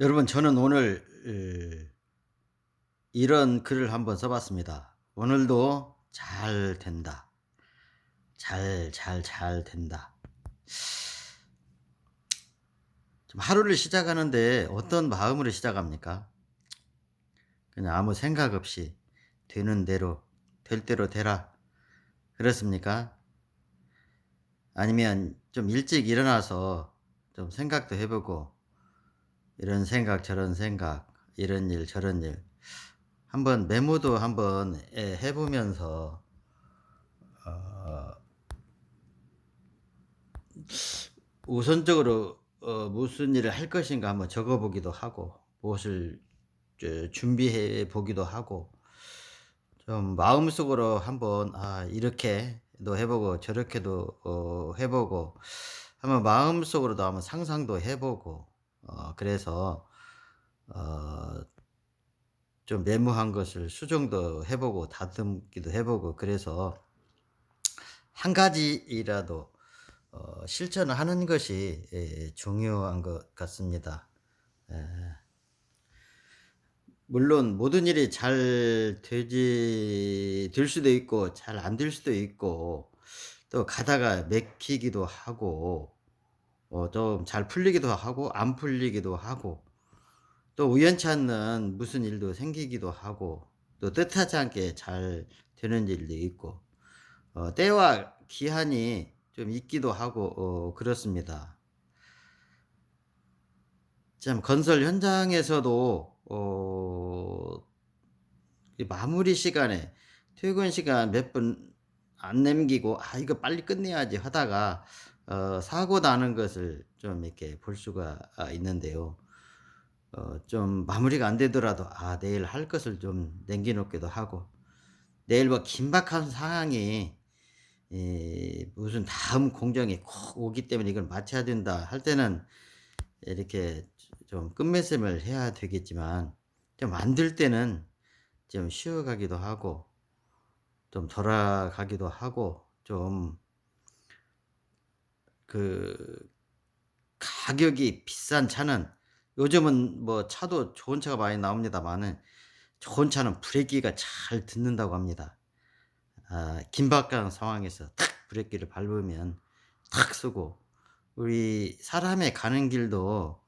여러분, 저는 오늘 에, 이런 글을 한번 써봤습니다. 오늘도 잘 된다. 잘, 잘, 잘 된다. 좀 하루를 시작하는데 어떤 마음으로 시작합니까? 그냥 아무 생각 없이 되는 대로, 될 대로 되라. 그렇습니까? 아니면 좀 일찍 일어나서 좀 생각도 해보고 이런 생각 저런 생각 이런 일 저런 일. 한번 메모도 한번 예, 해보면서 어, 우선적으로 어, 무슨 일을 할 것인가 한번 적어보기도 하고 무엇을 저, 준비해 보기도 하고 좀 마음속으로 한번 아 이렇게도 해보고 저렇게도 어, 해보고 한번 마음속으로도 한번 상상도 해보고 어, 그래서 어, 좀 메모한 것을 수정도 해보고 다듬기도 해보고 그래서 한 가지이라도 어, 실천을 하는 것이 예, 중요한 것 같습니다. 예. 물론 모든 일이 잘 되지 될 수도 있고 잘 안 될 수도 있고 또 가다가 맥히기도 하고 어, 좀잘 풀리기도 하고 안 풀리기도 하고 또 우연치 않는 무슨 일도 생기기도 하고 또 뜻하지 않게 잘 되는 일도 있고 어, 때와 기한이 좀 있기도 하고 어, 그렇습니다. 참 건설 현장에서도 어, 이 마무리 시간에 퇴근 시간 몇 분 안 남기고 아 이거 빨리 끝내야지 하다가 어, 사고 나는 것을 좀 이렇게 볼 수가 아, 있는데요. 어, 좀 마무리가 안 되더라도 아 내일 할 것을 좀 남겨놓기도 하고 내일 뭐 긴박한 상황이 이 무슨 다음 공정이 꼭 오기 때문에 이걸 마쳐야 된다 할 때는 이렇게 좀 끝맺음을 해야 되겠지만 좀 만들 때는 좀 쉬어가기도 하고 좀 돌아가기도 하고 좀 그 가격이 비싼 차는 요즘은 뭐 차도 좋은 차가 많이 나옵니다만은 좋은 차는 브레이크가 잘 듣는다고 합니다. 아, 긴박한 상황에서 탁 브레이크를 밟으면 탁 쓰고 우리 사람의 가는 길도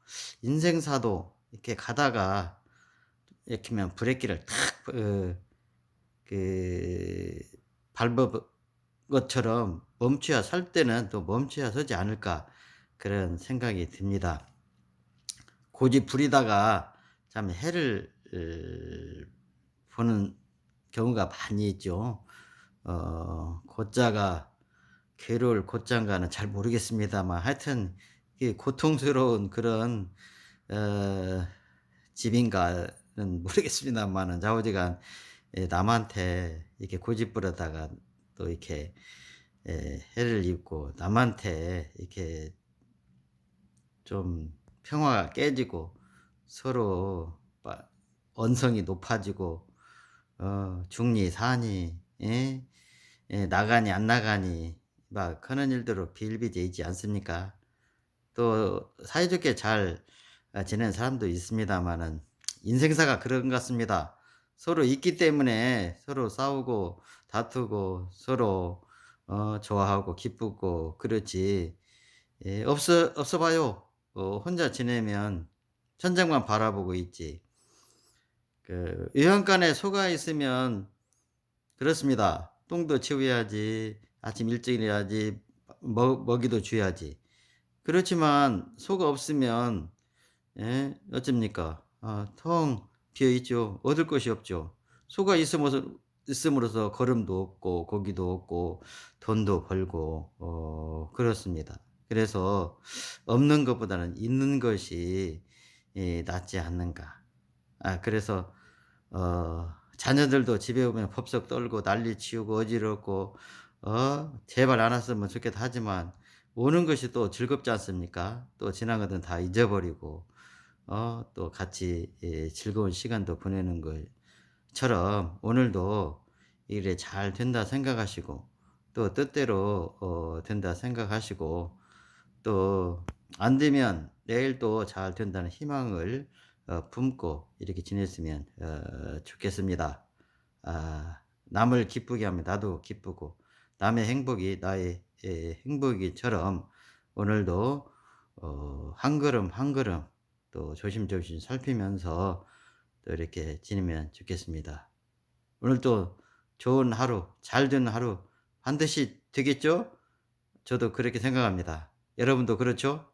인생사도 이렇게 가다가 이렇게 하면 브레이크를 탁, 어, 그, 밟은 것처럼 멈춰야 살 때는 또 멈춰야 서지 않을까 그런 생각이 듭니다. 고집 부리다가 참 해를 어, 보는 경우가 많이 있죠. 어, 고자가 괴로울 고장가는 잘 모르겠습니다만 하여튼 이 고통스러운 그런 어, 집인가는 모르겠습니다만은 좌우지간 예, 남한테 이렇게 고집 부르다가 또 이렇게 예, 해를 입고 남한테 이렇게 좀 평화가 깨지고 서로 빠- 언성이 높아지고 어, 중리 사니 예? 예, 나가니 안 나가니 막 하는 일대로 비일비재 있지 않습니까? 또 사이좋게 잘 아, 지내는 사람도 있습니다만은 인생사가 그런 것 같습니다. 서로 있기 때문에 서로 싸우고 다투고 서로 어, 좋아하고 기쁘고 그렇지 예, 없어 없어 봐요. 어, 혼자 지내면 천장만 바라보고 있지. 그 의원간에 소가 있으면 그렇습니다. 똥도 치워야지, 아침 일찍 일어야지, 먹, 먹이도 줘야지. 그렇지만 소가 없으면 예, 어쩝니까? 아, 텅 비어 있죠. 얻을 것이 없죠. 소가 있음으로써, 있음으로써 걸음도 없고 고기도 없고 돈도 벌고 어, 그렇습니다. 그래서 없는 것보다는 있는 것이 예, 낫지 않는가. 아, 그래서 어, 자녀들도 집에 오면 법석 떨고 난리 치우고 어지럽고 어, 제발 안 왔으면 좋겠다 하지만 오는 것이 또 즐겁지 않습니까? 또 지난 것은 다 잊어버리고 어, 또 같이 예, 즐거운 시간도 보내는 것처럼 오늘도 일에 잘 된다 생각하시고 또 뜻대로 어, 된다 생각하시고 또 안 되면 내일도 잘 된다는 희망을 어 품고 이렇게 지냈으면 어 좋겠습니다. 아 남을 기쁘게 하면 나도 기쁘고 남의 행복이 나의 예 행복이처럼 오늘도 어 한 걸음 한 걸음 또 조심조심 살피면서 또 이렇게 지내면 좋겠습니다. 오늘도 좋은 하루 잘 되는 하루 반드시 되겠죠? 저도 그렇게 생각합니다. 여러분도 그렇죠?